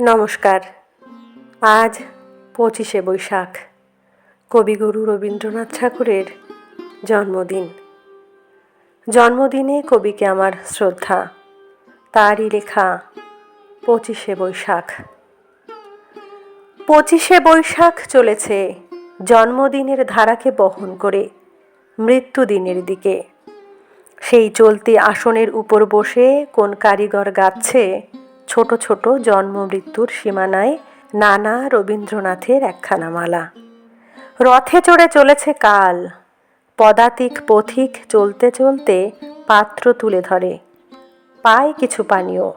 নমস্কার। আজ পঁচিশে বৈশাখ। কবিগুরু রবীন্দ্রনাথ ঠাকুরের জন্মদিন। জন্মদিনে কবিকে আমার শ্রদ্ধা। তারই লেখা পঁচিশে বৈশাখ। পঁচিশে বৈশাখ চলেছে জন্মদিনের ধারাকে বহন করে মৃত্যুদিনের দিকে। সেই চলতি আসনের উপর বসে কোন কারিগর গাচ্ছে ছোট ছোট জন্ম মৃত্যুর সীমানায় নানা রবীন্দ্রনাথের একখানা মালা রথে চড়ে চলেছে কাল। পদাতিক পথিক চলতে চলতে পাত্র তুলে ধরে। পায় কিছু পানীয়।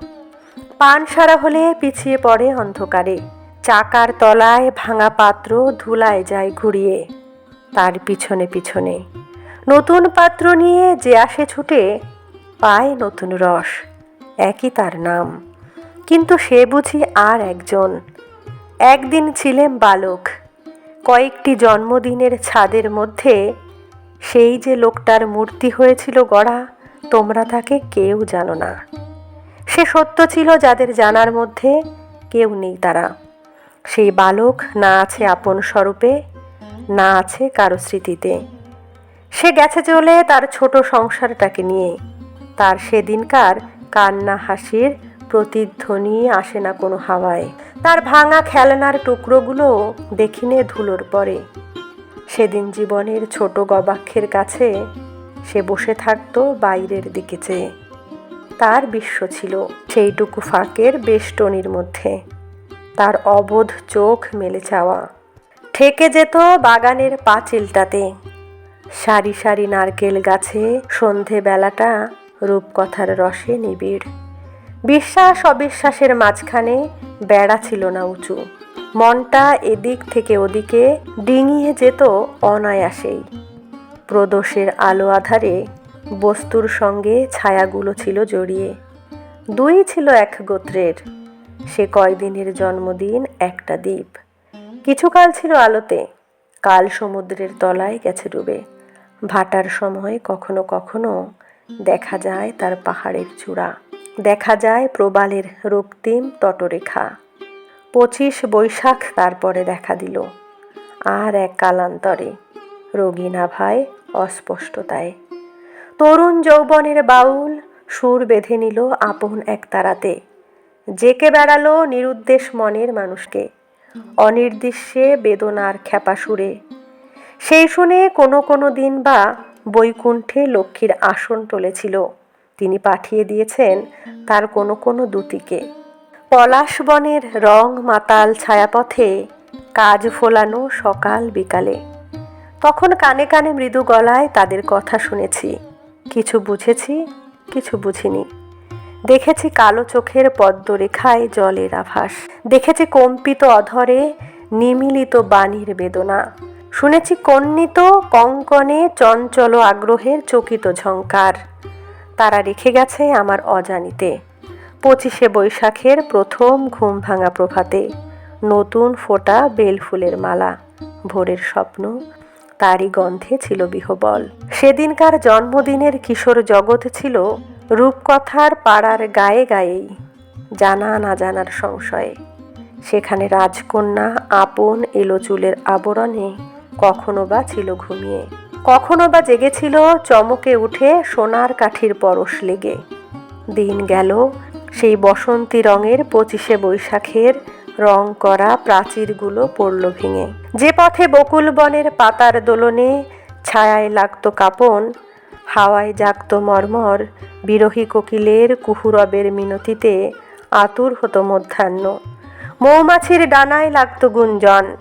পান সারা হলে পিছিয়ে পড়ে অন্ধকারে। চাকার তলায় ভাঙা পাত্র ধুলায় যায় ঘুরিয়ে। তার পিছনে পিছনে। নতুন পাত্র নিয়ে যে আসে ছুটে, পায় নতুন রস। একই তার নাম। কিন্তু সে বুঝি আর একজন। একদিন ছিলেন বালক। কয়েকটি জন্মদিনের ছাদের মধ্যে সেই যে লোকটার মূর্তি হয়েছিল গড়া, তোমরা তাকে কেউ জানো না। সে সত্য ছিল যাদের জানার মধ্যে কেউ নেই তারা। সেই বালক না আছে আপন স্বরূপে, না আছে কারও স্মৃতিতে। সে গেছে চলে তার ছোট সংসারটাকে নিয়ে। তার সেদিনকার কান্না হাসির প্রতিধ্বনি আসে না কোনো হাওয়ায়। তার ভাঙা খেলনার টুকরোগুলো দেখিনে ধুলোর পরে। সেদিন জীবনের ছোট গবাক্ষের কাছে সে বসে থাকতো বাইরের দিকে চেয়ে। তার বিশ্ব ছিল সেইটুকু ফাঁকের বেষ্টনীর মধ্যে। তার অবোধ চোখ মেলে চাওয়া। ঠেকে যেত বাগানের পাঁচিলটাতে। সারি সারি নারকেল গাছে সন্ধে বেলাটা রূপকথার রসে নিবিড়। বিশ্বাস অবিশ্বাসের মাঝখানে বেড়া ছিল না উঁচু। মনটা এদিক থেকে ওদিকে ডিঙিয়ে যেত অনায়াসেই। প্রদোষের আলো আধারে বস্তুর সঙ্গে ছায়াগুলো ছিল জড়িয়ে। দুই ছিল এক গোত্রের। সে কয়দিনের জন্মদিন, একটা দ্বীপ। কিছুকাল ছিল আলোতে। কাল সমুদ্রের তলায় গেছে ডুবে। ভাটার সময় কখনো কখনো দেখা যায় তার পাহাড়ের চূড়া। দেখা যায় প্রবালের রক্তিম তটরেখা। পঁচিশ বৈশাখ তারপরে দেখা দিল। আর এক কালান্তরে। রোগী নাভায় অস্পষ্টতায়। তরুণ যৌবনের বাউল সুর বেঁধে নিল আপন এক তারাতে। জেকে বেড়ালো নিরুদ্দেশ মনের মানুষকে। অনির্দিষ্টে বেদনার খেপা সুরে। সেই শুনে কোনো কোনো দিন বা বৈকুণ্ঠে লক্ষ্মীর আসন টলেছিল। তিনি পাঠিয়ে দিয়েছেন তার কোনো কোনো দুতিকে পলাশ বনের রং মাতাল ছায়াপথে কাজ ফোলানো সকাল বিকালে। তখন কানে কানে মৃদু গলায় তাদের কথা শুনেছি। কিছু বুঝেছি কিছু বুঝিনি। দেখেছি কালো চোখের পদ্মরেখায় জলের আভাস। দেখেছি কম্পিত অধরে নিমিলিত বাণীর বেদনা। শুনেছি কন্যিত কঙ্কনে চঞ্চল আগ্রহের চকিত ঝঙ্কার তারা রেখে গেছে আমার অজানিতে। পঁচিশে বৈশাখের প্রথম ঘুম ভাঙা প্রভাতে নতুন ফোটা বেলফুলের মালা, ভোরের স্বপ্ন, তারই গন্ধে ছিল বিহবল। সেদিনকার জন্মদিনের কিশোর জগৎ ছিল রূপকথার পাড়ার গায়ে গায়েই, জানা না জানার সংশয়ে। সেখানে রাজকন্যা আপন এলো চুলের আবরণে, কখনো বা ছিল ঘুমিয়ে। কখনো বা জেগেছিল চমকে উঠে সোনার কাঠির পরশ লেগে। দিন গেল, সেই বসন্তী রঙের পঁচিশে বৈশাখের রং করা প্রাচীরগুলো পড়ল ভেঙে। যে পথে বকুল বনের পাতার দোলনে ছায়ায় লাগত কাপন, হাওয়ায় জাগতো মর্মর বিরহী কোকিলের কুহুরবের মিনতিতে আতুর হতো মধ্যাহ্ন। মৌমাছির ডানায় লাগতো গুঞ্জন,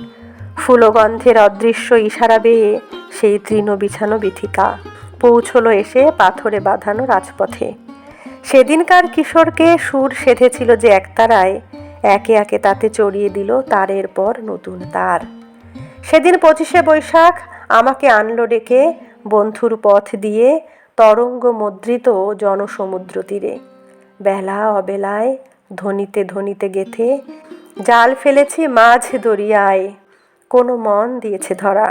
ফুলগন্ধের অদৃশ্য ইশারা বেয়ে সেই তৃণ বিছানো বিথিকা। পৌঁছলো এসে পাথরে বাঁধানো রাজপথে। সেদিনকার কিশোরকে সুর সেধেছিল যে একতারায়, একে একে তাতে চড়িয়ে দিল তারের পর নতুন তার। সেদিন পঁচিশে বৈশাখ আমাকে আনলো ডেকে বন্ধুর পথ দিয়ে তরঙ্গ মুদ্রিত জনসমুদ্র তীরে। বেলা অবেলায় ধনিতে ধনিতে গেথে জাল ফেলেছি মাঝ দরিয়ায়, কোনো মন দিয়েছে ধরা।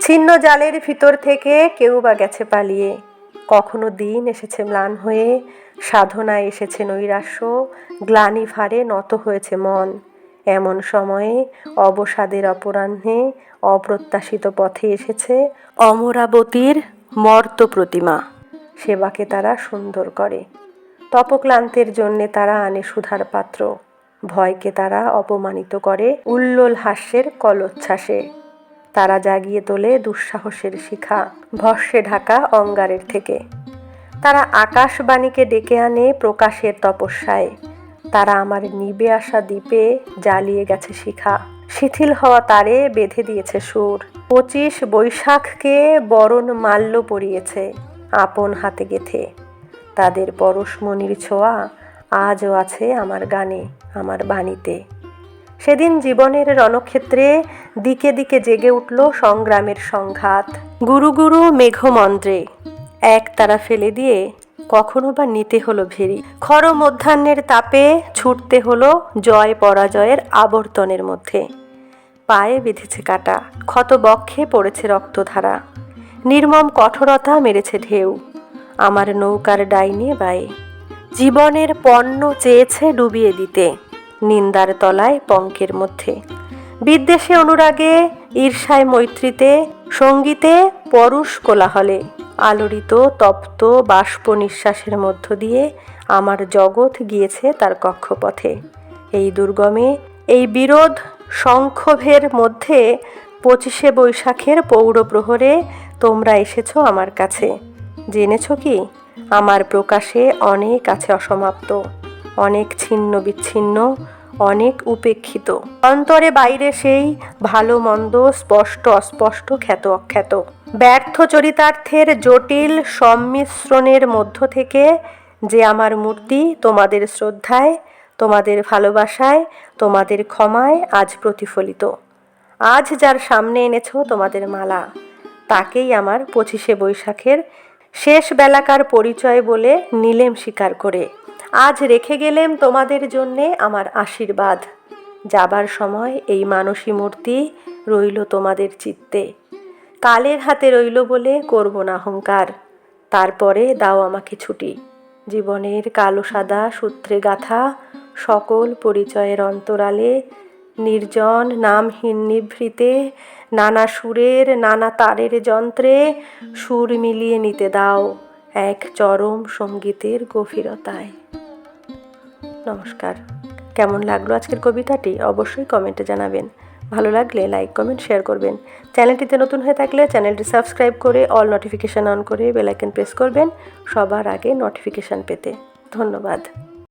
ছিন্ন জালের ভিতর থেকে কেউ বা গেছে পালিয়ে। কখনো দিন এসেছে ম্লান হয়ে, সাধনায় এসেছে নৈরাশ্য, গ্লানি ভারে নত হয়েছে মন। এমন সময়ে অবসাদের অপরাহ্নে অপ্রত্যাশিত পথে এসেছে অমরাবতীর মর্ত প্রতিমা। সেবাকে তারা সুন্দর করে। তপক্লান্তের জন্যে তারা আনে সুধার পাত্র। ভয়কে তারা অপমানিত করে উল্লোল হাস্যের কলোচ্ছ্বাসে। তারা জাগিয়ে তোলে দুঃসাহসের শিখা, ভস্যে ঢাকা অঙ্গারের থেকে। তারা আকাশবাণীকে ডেকে আনে প্রকাশের তপস্যায়। তারা আমার নিবে আসা দ্বীপে জ্বালিয়ে গেছে শিখা। শিথিল হওয়া তারে বেঁধে দিয়েছে সুর। পঁচিশ বৈশাখকে বরণ মাল্য পরিয়েছে আপন হাতে গেথে। তাদের পরশমণির ছোঁয়া আজও আছে আমার গানে, আমার বাণীতে। সেদিন জীবনের রণক্ষেত্রে দিকে দিকে জেগে উঠল সংগ্রামের সংঘাত। গুরু গুরু মেঘমন্ত্রে, এক তারা ফেলে দিয়ে কখনো বা নিতে হলো ভেরি। খর মধ্যাহ্নের তাপে ছুটতে হলো জয় পরাজয়ের আবর্তনের মধ্যে। পায়ে বিঁধেছে কাটা, ক্ষত বক্ষে পড়েছে রক্তধারা। নির্মম কঠোরতা মেরেছে ঢেউ, আমার নৌকার ডাইনে বায়ে। জীবনের পণ্য চেয়েছে ডুবিয়ে দিতে। নিন্দার তলায় পঙ্কের মধ্যে। বিদ্বেষে অনুরাগে ঈর্ষায় মৈত্রীতে, সঙ্গীতে পরুষ কোলাহলে, আলোড়িত তপ্ত বাষ্প নিঃশ্বাসের মধ্য দিয়ে আমার জগৎ গিয়েছে তার কক্ষপথে। এই দুর্গমে এই বিরোধ সংক্ষোভের মধ্যে পঁচিশে বৈশাখের পৌর প্রহরে তোমরা এসেছ আমার কাছে। জেনেছ কি? আমার প্রকাশে অনেক আছে অসমাপ্ত। অনেক ছিন্ন বিচ্ছিন্ন, অনেক উপেক্ষিত। অন্তরে বাইরে সেই ভালো মন্দ, স্পষ্ট, অস্পষ্ট, খ্যাত, অখ্যাত। ব্যর্থ চরিতার্থের জটিল সম্মিশ্রণের মধ্য থেকে যে আমার মূর্তি তোমাদের শ্রদ্ধায়, তোমাদের ভালোবাসায়, তোমাদের ক্ষমায় আজ প্রতিফলিত। আজ যার সামনে এনেছো তোমাদের মালা, তাকেই আমার পঁচিশে বৈশাখের শেষ বেলাকার পরিচয় বলে নিলেম স্বীকার করে। আজ রেখে গেলেম তোমাদের জন্যে আমার আশীর্বাদ। যাবার সময় এই মানসী মূর্তি রইল তোমাদের চিত্তে। কালের হাতে রইল বলে করব না অহংকার তারপরে দাও আমাকে ছুটি। জীবনের কালো সাদা সূত্রে গাথা সকল পরিচয়ের অন্তরালে নির্জন নামহীন নিভৃতে নানা সুরের নানা তারের যন্ত্রে সুর মিলিয়ে নিতে দাও এক চরম সঙ্গীতের গভীরতায়। নমস্কার। কেমন লাগল আজকের কবিতাটি? অবশ্যই কমেন্টে জানাবেন। ভালো লাগলে লাইক, কমেন্ট, শেয়ার করবেন। চ্যানেলটিতে নতুন হয়ে থাকলে চ্যানেলটি সাবস্ক্রাইব করে অল নোটিফিকেশান অন করে বেলাইকন প্রেস করবেন সবার আগে নোটিফিকেশান পেতে। ধন্যবাদ।